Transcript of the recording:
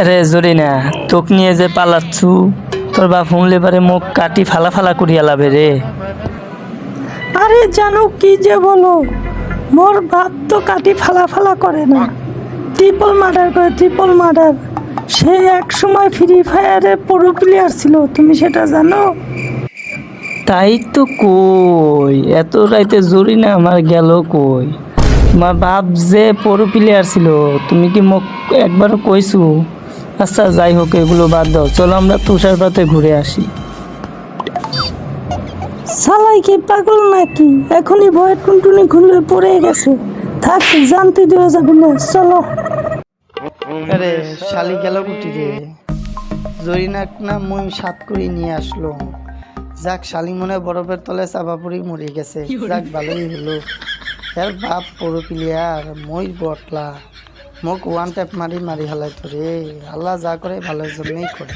আরে জরি না তোক নিয়ে যে পালাচ্ছু তোর বাপ শুনলে পারে মোক কাটি ফালা ফালা করিয়া লাভে রে। আরে জানো কি যে বলো মোর বাপ তো কাটি ফালা ফালা করে না। ট্রিপল মার্ডার করে ট্রিপল মার্ডার সে এক সময় ফ্রি ফায়ারে প্রো প্লেয়ার ছিল তুমি সেটা জানো? তাই তো কই এত রাইতে জরি না আমার গেল কই? তোমার বাপ যে পরু প্লেয়ার ছিল তুমি কি মোক একবারও কইছু? আচ্ছা যাই হোক এগুলো বাদ দাও। চলো আমরা তুষার পাতে ঘুরে আসি। সালাই কি পাগল নাকি? এখনই ভয় টুনটুনি খুলে পড়ে গেছে। থাক জানতে দেওয়া যাবে না চলো। আরে শালি গেল কুটি রে। জরিনাক না মুই সাত করে নিয়ে আসলো। যাক শালি মনে বরফের তলে চাপা পড়ি মরে গেছে। যাক ভালোই হলো। এর বাপ পড়ো প্লেয়ার মই বটলা। মোক ওয়ান ট্যাপ মারি মারি হালাই তো রে আল্লাহ যা করে ভালোর জন্যই করে